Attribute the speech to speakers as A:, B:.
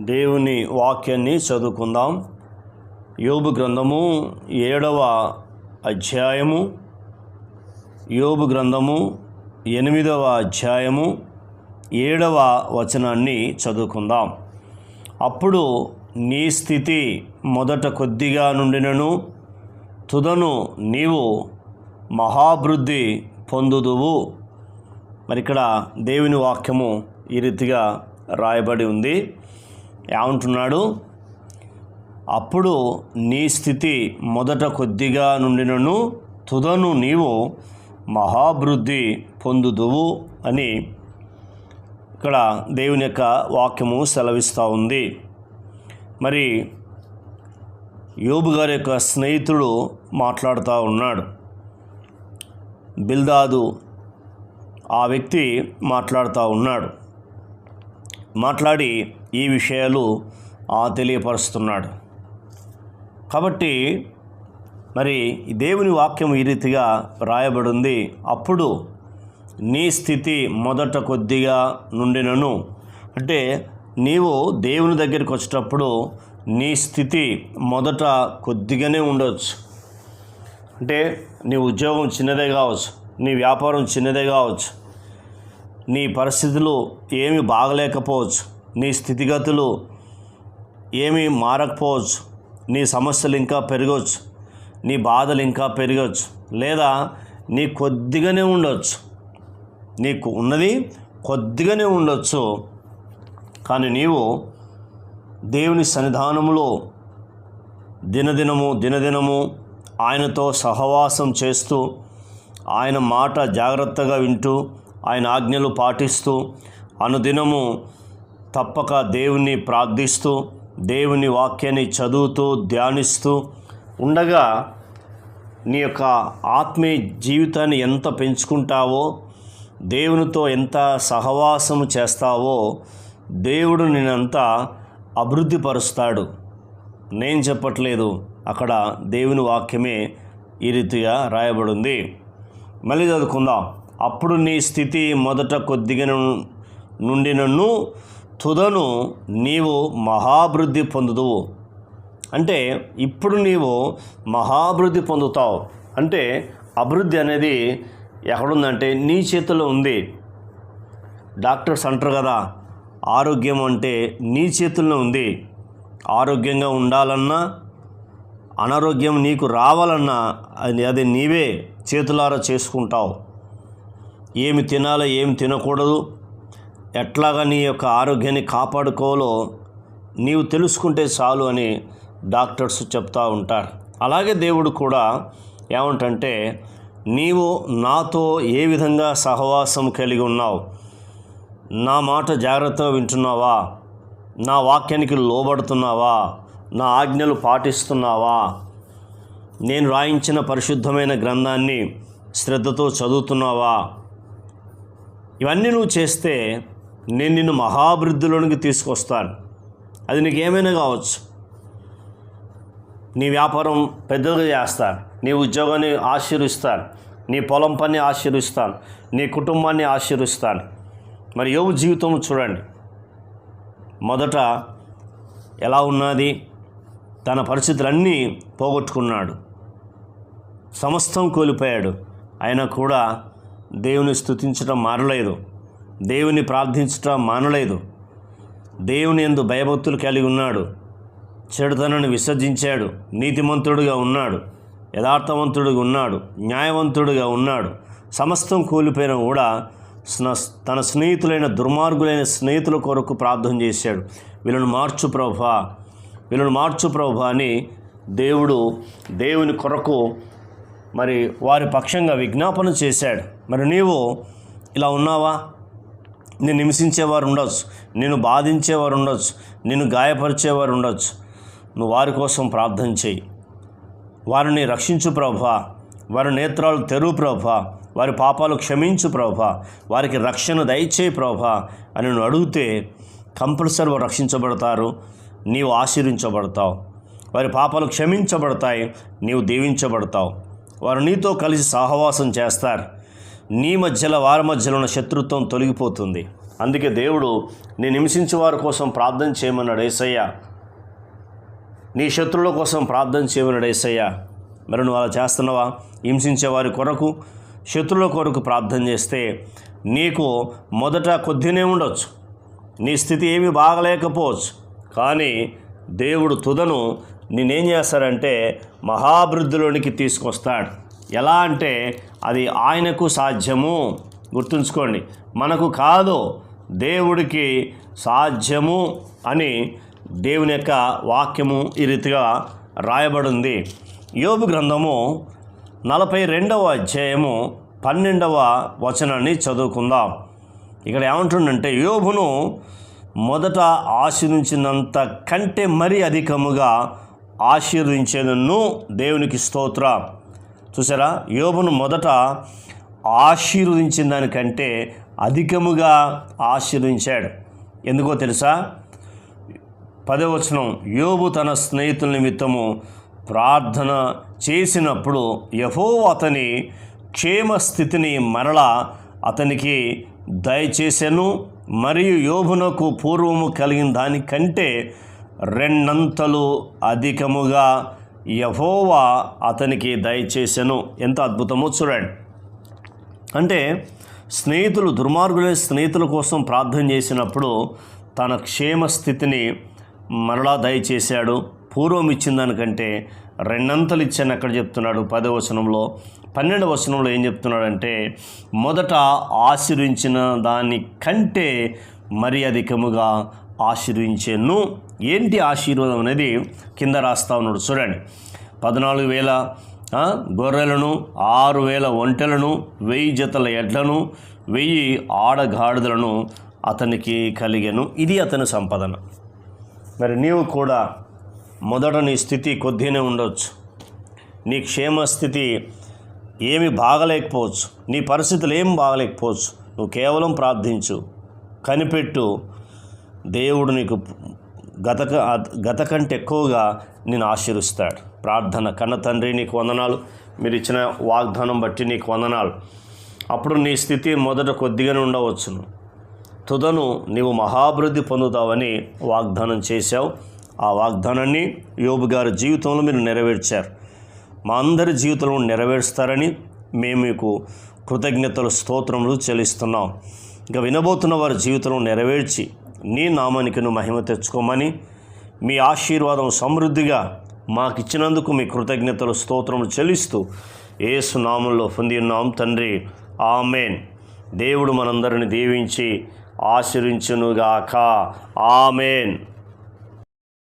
A: దేవుని వాక్యాన్ని చదువుకుందాం. యోబు గ్రంథము ఏడవ అధ్యాయము. యోబు గ్రంథము ఎనిమిదవ అధ్యాయము ఏడవ వచనాన్ని చదువుకుందాం. అప్పుడు నీ స్థితి మొదట కొద్దిగా నుండినను తుదను నీవు మహాభివృద్ధి పొందుదువు. మరి ఇక్కడ దేవుని వాక్యము ఈ రీతిగా రాయబడి ఉంది. ఏమంటున్నాడు? అప్పుడు నీ స్థితి మొదట కొద్దిగా నుండినను తుదను నీవు మహాభివృద్ధి పొందుదువు అని ఇక్కడ దేవుని యొక్క వాక్యము సెలవిస్తూ ఉంది. మరి యోబు గారి యొక్క స్నేహితుడు మాట్లాడుతూ ఉన్నాడు. బిల్దాదు ఆ వ్యక్తి మాట్లాడుతూ ఉన్నాడు. మాట్లాడి ఈ విషయాలు ఆ తెలియపరుస్తున్నాడు. కాబట్టి మరి దేవుని వాక్యం ఈ రీతిగా రాయబడింది. అప్పుడు నీ స్థితి మొదట కొద్దిగా నుండినను. అంటే నీవు దేవుని దగ్గరికి వచ్చేటప్పుడు నీ స్థితి మొదట కొద్దిగానే ఉండవచ్చు అంటే నీ ఉద్యోగం చిన్నదే కావచ్చు నీ వ్యాపారం చిన్నదే కావచ్చు నీ పరిస్థితులు ఏమి బాగలేకపోవచ్చు. నీ స్థితిగతులు ఏమీ మారకపోవచ్చు. నీ సమస్యలు ఇంకా పెరగవచ్చు నీ బాధలు ఇంకా పెరగవచ్చు లేదా నీ కొద్దిగానే ఉండొచ్చు. నీకు ఉన్నది కొద్దిగానే ఉండొచ్చు. కానీ నీవు దేవుని సన్నిధానములో దినదినము దినదినము ఆయనతో సహవాసం చేస్తూ ఆయన మాట జాగ్రత్తగా వింటూ ఆయన ఆజ్ఞలు పాటిస్తూ అనుదినము తప్పక దేవుని ప్రార్థిస్తూ దేవుని వాక్యాన్ని చదువుతూ ధ్యానిస్తూ ఉండగా నీ యొక్క ఆత్మీయ జీవితాన్ని ఎంత పెంచుకుంటావో దేవునితో ఎంత సహవాసము చేస్తావో దేవుడు నేనంతా అభివృద్ధిపరుస్తాడు. నేను చెప్పట్లేదు అక్కడ దేవుని వాక్యమే ఈ రీతిగా రాయబడింది. మళ్ళీ చదువుకుందాం. అప్పుడు నీ స్థితి మొదట కొద్దిగా నుండి నన్ను తుదను నీవు మహాభివృద్ధి పొందుదువు. అంటే ఇప్పుడు నీవు మహాభివృద్ధి పొందుతావు. అంటే అభివృద్ధి అనేది ఎక్కడుందంటే నీ చేతిలో ఉంది. డాక్టర్స్ అంటారు కదా ఆరోగ్యం అంటే నీ చేతుల్లో ఉంది. ఆరోగ్యంగా ఉండాలన్నా అనారోగ్యం నీకు రావాలన్నా అది అది నీవే చేతులారా చేసుకుంటావు. ఏమి తినాలో ఏమి తినకూడదు. ఎట్లాగా నీ యొక్క ఆరోగ్యాన్ని కాపాడుకోవాలో నీవు తెలుసుకుంటే చాలు అని డాక్టర్స్ చెప్తూ ఉంటారు. అలాగే దేవుడు కూడా ఏమంటంటే నీవు నాతో ఏ విధంగా సహవాసం కలిగి ఉన్నావు? నా మాట జాగ్రత్తగా వింటున్నావా? నా వాక్యానికి లోబడుతున్నావా? నా ఆజ్ఞలు పాటిస్తున్నావా? నేను రాయించిన పరిశుద్ధమైన గ్రంథాన్ని శ్రద్ధతో చదువుతున్నావా? ఇవన్నీ నువ్వు చేస్తే నేను నిన్ను మహాభివృద్ధిలోనికి తీసుకొస్తాను. అది నీకు ఏమైనా కావచ్చు. నీ వ్యాపారం పెద్దగా చేస్తాను. నీ ఉద్యోగాన్ని ఆశీర్విస్తాను. నీ పొలం పని ఆశీర్విస్తాను. నీ కుటుంబాన్ని ఆశీర్విస్తాను. మరి యోగు జీవితం చూడండి. మొదట ఎలా ఉన్నది? తన పరిస్థితులన్నీ పోగొట్టుకున్నాడు. సమస్తం కోల్పోయాడు. అయినా కూడా దేవుని స్థుతించడం మారలేదు. దేవుని ప్రార్థించటం మానలేదు. దేవుని ఎందు భయభక్తులు కలిగి ఉన్నాడు. చెడుతనను విసర్జించాడు. నీతిమంతుడుగా ఉన్నాడు. యథార్థవంతుడుగా ఉన్నాడు. న్యాయవంతుడుగా ఉన్నాడు. సమస్తం కూలిపోయిన కూడా స్న- తన స్నేహితులైన దుర్మార్గులైన స్నేహితుల కొరకు ప్రార్థన చేశాడు. వీళ్ళను మార్చు ప్రభా. వీళ్ళను మార్చు ప్రభా అని దేవుడు దేవుని కొరకు మరి వారి పక్షంగా విజ్ఞాపన చేశాడు. మరి నీవు ఇలా ఉన్నావా? నేను హింసించేవారు ఉండొచ్చు. నేను బాధించేవారు ఉండొచ్చు. నేను గాయపరిచేవారు ఉండొచ్చు. నువ్వు వారి కోసం ప్రార్థన చేయి. వారిని రక్షించు ప్రభా. వారి నేత్రాలు తెరువు ప్రభా. వారి పాపాలు క్షమించు ప్రభా. వారికి రక్షణ దయచేయి ప్రభా అని నువ్వు అడిగితే కంపల్సరీ వారు రక్షించబడతారు. నీవు ఆశీర్వించబడతావు. వారి పాపాలు క్షమించబడతాయి. నీవు దీవించబడతావు. వారు నీతో కలిసి సహవాసం చేస్తారు. నీ మధ్యలో వారి మధ్యలో ఉన్న శత్రుత్వం తొలగిపోతుంది. అందుకే దేవుడు నేను హింసించే వారి కోసం ప్రార్థన చేయమన్నాడు ఏసయ్య. నీ శత్రువుల కోసం ప్రార్థన చేయమన్నాడు ఏసయ్య. మరి నువ్వు అలా చేస్తున్నావా? హింసించే వారి కొరకు శత్రువుల కొరకు ప్రార్థన చేస్తే నీకు మొదట కొద్దినే ఉండొచ్చు. నీ స్థితి ఏమీ బాగలేకపోవచ్చు. కానీ దేవుడు తుదను నేనేం చేస్తాడంటే మహాభివృద్ధిలోనికి తీసుకొస్తాడు. ఎలా అంటే అది ఆయనకు సాధ్యము. గుర్తుంచుకోండి మనకు కాదు దేవుడికి సాధ్యము అని దేవుని యొక్క వాక్యము ఈ రీతిగా రాయబడింది. యోబు గ్రంథము నలభై రెండవ అధ్యాయము పన్నెండవ వచనాన్ని చదువుకుందాం. ఇక్కడ ఏమంటుండంటే యోబును మొదట ఆశీర్వించినంత కంటే మరీ అధికముగా ఆశీర్వించేదన్ను దేవునికి స్తోత్ర. చూసారా? యోబును మొదట ఆశీర్వదించిన దానికంటే అధికముగా ఆశీర్వించాడు ఎందుకో తెలుసా? పదవచనం యోబు తన స్నేహితుల నిమిత్తము ప్రార్థన చేసినప్పుడు యహో అతని క్షేమ స్థితిని మరల అతనికి దయచేశాను. మరియు యోబునకు పూర్వము కలిగిన దానికంటే రెండంతలు అధికముగా యహోవా అతనికి దయచేసెను. ఎంత అద్భుతమో చూడండి. అంటే స్నేహితులు దుర్మార్గులే స్నేహితుల కోసం ప్రార్థన చేసినప్పుడు తన క్షేమ స్థితిని మరలా దయచేశాడు. పూర్వం ఇచ్చిన దానికంటే రెండంతలు ఇచ్చాను అక్కడ చెప్తున్నాడు పదో వచనంలో. పన్నెండవ వచనంలో ఏం చెప్తున్నాడంటే మొదట ఆశీర్వించిన దాని కంటే మరి అధికముగా ఆశీర్వించాను ఏంటి ఆశీర్వాదం అనేది? కింద రాస్తా ఉన్నాడు. చూడండి. పద్నాలుగు వేల గొర్రెలను ఆరు వేల ఒంటెలను వెయ్యి జతల ఎడ్లను వెయ్యి ఆడగాడిదలను అతనికి కలిగాను. ఇది అతని సంపదన. మరి నీవు కూడా మొదట నీ స్థితి కొద్దిగానే ఉండవచ్చు నీ క్షేమ స్థితి ఏమి బాగలేకపోవచ్చు. నీ పరిస్థితులు ఏం బాగలేకపోవచ్చు. నువ్వు కేవలం ప్రార్థించు. కనిపెట్టు. దేవుడు నీకు గత గత కంటే ఎక్కువగా నేను ఆశీర్వస్తాడు. ప్రార్థన కన్న తండ్రి నీకు వందనాలు. మీరు ఇచ్చిన వాగ్దానం బట్టి నీకు వందనాలు. అప్పుడు నీ స్థితి మొదట కొద్దిగానే ఉండవచ్చును. తుదను నీవు మహాభివృద్ధి పొందుతావని వాగ్దానం చేశావు. ఆ వాగ్దానాన్ని యోబు గారి జీవితంలో మీరు నెరవేర్చారు. మా అందరి జీవితంలో నెరవేరుస్తారని మేము మీకు కృతజ్ఞతలు స్తోత్రములు చెల్లిస్తున్నాం. ఇంకా వినబోతున్న వారి జీవితంలో నెరవేర్చి నీ నామానికి నువ్వు మహిమ తెచ్చుకోమని మీ ఆశీర్వాదం సమృద్ధిగా మాకిచ్చినందుకు మీ కృతజ్ఞతలు స్తోత్రములు చెల్లిస్తూ ఏసు నామంలో పొంది ఉన్నాం తండ్రి. ఆమెన్. దేవుడు మనందరిని దీవించి ఆశీర్వించునుగాక. ఆమెన్.